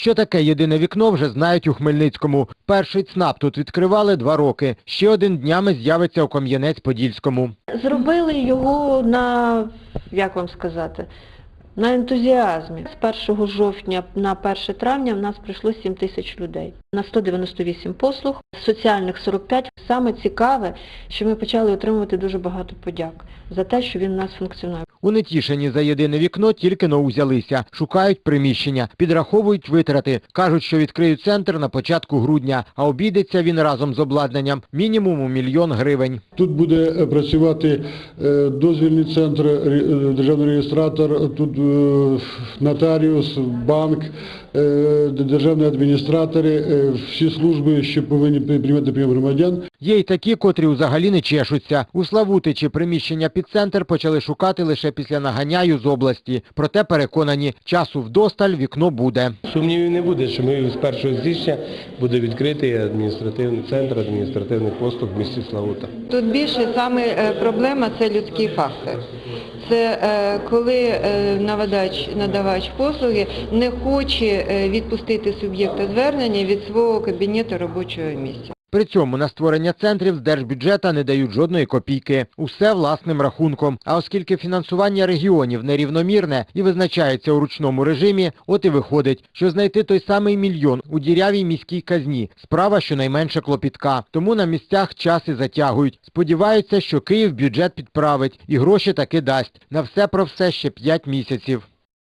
Що таке єдине вікно, вже знають у Хмельницькому. Перший ЦНАП тут відкривали два роки. Ще один днями з'явиться у Кам'янець-Подільському. Зробили його на, як вам сказати, на ентузіазмі. З 1 жовтня на 1 травня в нас прийшло 7 тисяч людей. На 198 послуг, соціальних 45. Саме цікаве, що ми почали отримувати дуже багато подяк за те, що він у нас функціонує. У Нетішині за єдине вікно тільки но узялися. Шукають приміщення, підраховують витрати. Кажуть, що відкриють центр на початку грудня, а обійдеться він разом з обладнанням мінімум у мільйон гривень. Тут буде е, працювати е, дозвільний центр, е, державний реєстратор, тут нотаріус, банк, державні адміністратори, всі служби, що повинні при- приймати прийом громадян. Є й такі, котрі взагалі не чешуться. У Славутичі приміщення під центр почали шукати лише після наганяю з області. Проте переконані, часу вдосталь вікно буде. Сумнівів не буде, що ми з 1 січня буде відкритий адміністративний центр адміністративних послуг в місті Славута. Тут більше саме е, проблема це людський фактор. Це е, коли е, навадач, надавач послуги не хоче відпустити суб'єкта звернення від свого кабінету робочого місця. При цьому на створення центрів з держбюджета не дають жодної копійки. Усе власним рахунком. А оскільки фінансування регіонів нерівномірне і визначається у ручному режимі, от і виходить, що знайти той самий мільйон у дірявій міській казні – справа щонайменше клопітка. Тому на місцях час і затягують. Сподіваються, що Київ бюджет підправить і гроші таки дасть. На все про все ще 5 місяців.